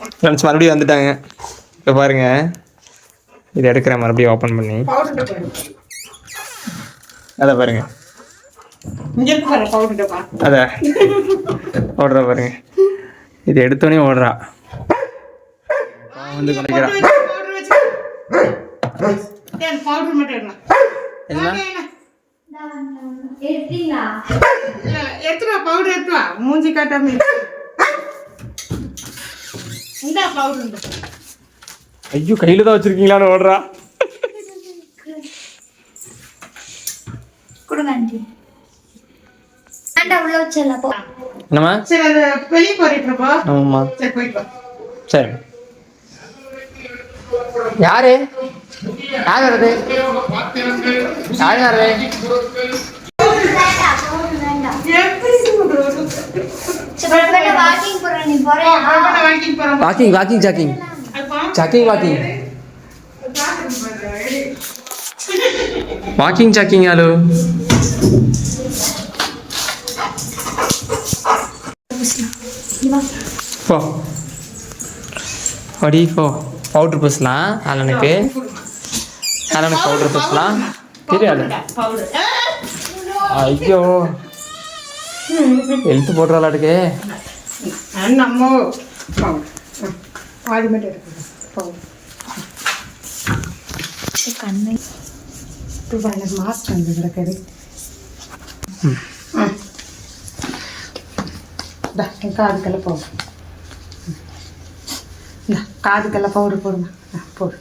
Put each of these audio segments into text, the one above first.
Friends மறுபடியும் வந்துட்டாங்க. இப்போ பாருங்க. இது எடுக்கிறேன் மறுபடியும் ஓப்பன் பண்ணி. அதை பாருங்க. அதை. ஓடுறா பாருங்க. இது எடுத்தோடனே ஓடுறா. வந்து பவுடர் வச்சு பவுடர் மட்டும் எடுங்க என்ன எடுத்தீங்களா இல்ல, இல்ல, எடுத்துட்டு வா பவுடர் எடுத்து வா மூஞ்சி காட்டாம இரு. இந்தா பவுடர் இந்த ஐயோ கையில் தான் வச்சிருக்கீங்களான்னு ஓடுறா. கொடுங்க ஆண்டி. ஆண்டா உள்ள வச்சிடலாம் போ. என்னம்மா? சரி அது வெளியே போயிட்டு இருப்பா ஆமாம்மா. சரி போயிட்டு வா. சரி. யாரு? யார் வருது யார் யாரு எப்படி சரி walking walking jogging jogging walking. Walking jogging hello போ. அடி போ. பவுட்ரு பூசலாம் அலனுக்கு அலனுக்கு பவுட்ரு பூசலாம். தெரியாது. பவுடர் ஐயோ. எழுத்து போடுறாளாட்டுக்கு. நம்ம பாதி மட்டும் கண்ணு எனக்கு மாஸ்க் வந்து கிடக்குது என் காதுக்கெல்லாம் பவுடர் இந்த காதுக்கெல்லாம் பவுடர் போடுமா போடு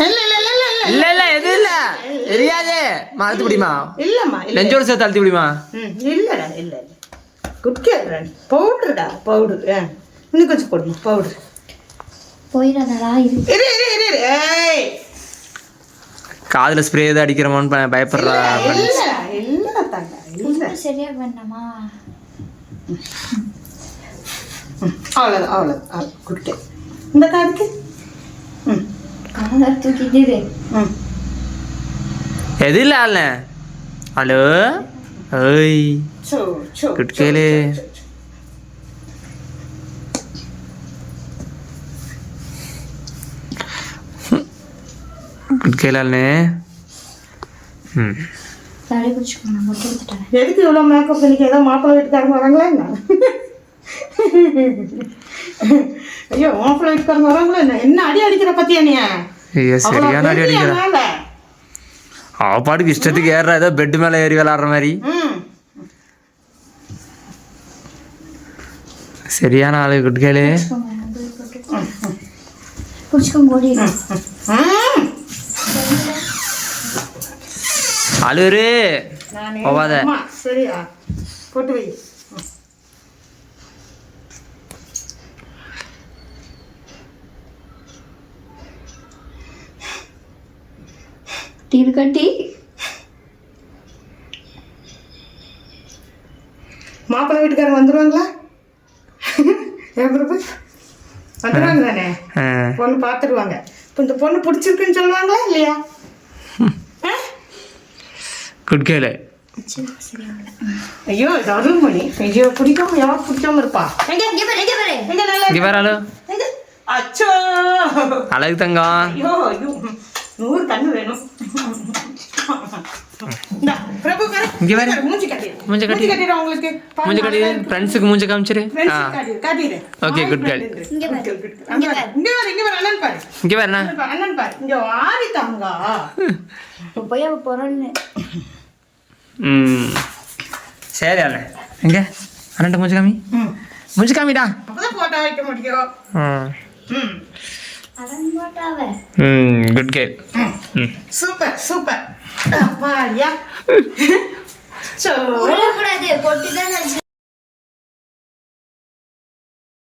இல்லை இல்லை இல்லை இல்லை இல்ல இல்ல எது இல்ல தெரியாது மறந்து முடியுமா இல்லைம்மா இல்லை நெஞ்சோடு சேர்த்து அழுத்தி முடியுமா இல்லை இல்லை குட் கேட்குறேன் பவுடர்டா பவுடர். ஆ இன்னும் கொஞ்சம் போடுமா? பவுடர். போயிடாதடா இது இரு இரு இரு இரு. ஏய். காதுல ஸ்ப்ரே எதாவது அடிக்கிறோமோன்னு பயப்படுறா இல்லைடா இல்லைடா தாங்க இல்லை. சரியா வேண்டாமா? அவ்வளோதான் அவ்வளோதான் குட் கே இந்த காதுக்கு. ம். காதல் தூக்கிட்டு. ம். எது இல்ல ஆள ஹலோ? ஓய் சோ சோ குட் கேளு குட் கேளாள்னே ம் தலை பிடிச்சிக்கோ நான் மட்டும் எடுத்துட்டேன் எதுக்கு இவ்வளோ மேக்கப் இன்னைக்கு ஏதோ மாப்பிள்ளை வீட்டுக்காரங்க வராங்களா என்ன ஐயோ மாப்பிள்ளை வீட்டுக்காரங்க வராங்களா என்ன என்ன அடி அடிக்கிற பத்தியா நீ சரியான அடி அடிக்கிறா அவ பாட்டுக்கு இஷ்டத்துக்கு ஏறுறா ஏதோ பெட் மேலே ஏறி விளாடுற மாதிரி சரியான ஆளு குட் கேளு. பிடிச்சிக்கோங்க ஓடி ம் அழுரு நானே போவாத. சரியா? போட்டு வை. டீ கட்டி மாப்பிள்ளை வீட்டுக்காரங்க வந்துருவாங்களா? ஏன் பிரபு வந்துருவாங்க தானே? பொண்ணு பார்த்துருவாங்க இப்போ இந்த பொண்ணு பிடிச்சிருக்குன்னு சொல்லுவாங்களா இல்லையா? குட் கேளு. ஐயோ இது அருள்மணி ஐயோ பிடிக்காம யார் பிடிக்காம இருப்பா? இங்க எங்க அச்சோ. அழகு தங்கம் ஐயோ ஐயோ. நூறு கண்ணு வேணும். பிரபு பாரு. இங்க. மூஞ்சி கட்டி. மூஞ்சி கட்டிடு உங்களுக்கு. மூஞ்சி கட்டி. ஃப்ரெண்ட்ஸுக்கு மூஞ்சி காமிச்சிரு. காட்டிடு. Okay, good girl. இங்க பாரு. இங்க பாரு. இங்க பாரு இங்க பாரு அண்ணன் பாரு. இங்கே அண்ணன் பாரு, அண்ணன் பாரு. இங்க ஆடி தங்கா. இப்போ போய் அவ போறோன்னு. ம். சரி அண்ணே. எங்க? அண்ணன்ட்ட மூஞ்சி காமி? ம். மூஞ்சி காமிடா. அப்பதான் போட்டோ வைக்க முடியும். ம். ம் அதான் மாட்டாவ ம் குட் ம். Super super. அப்பாடியா சோ விடக்கூடாது பொட்டு தான்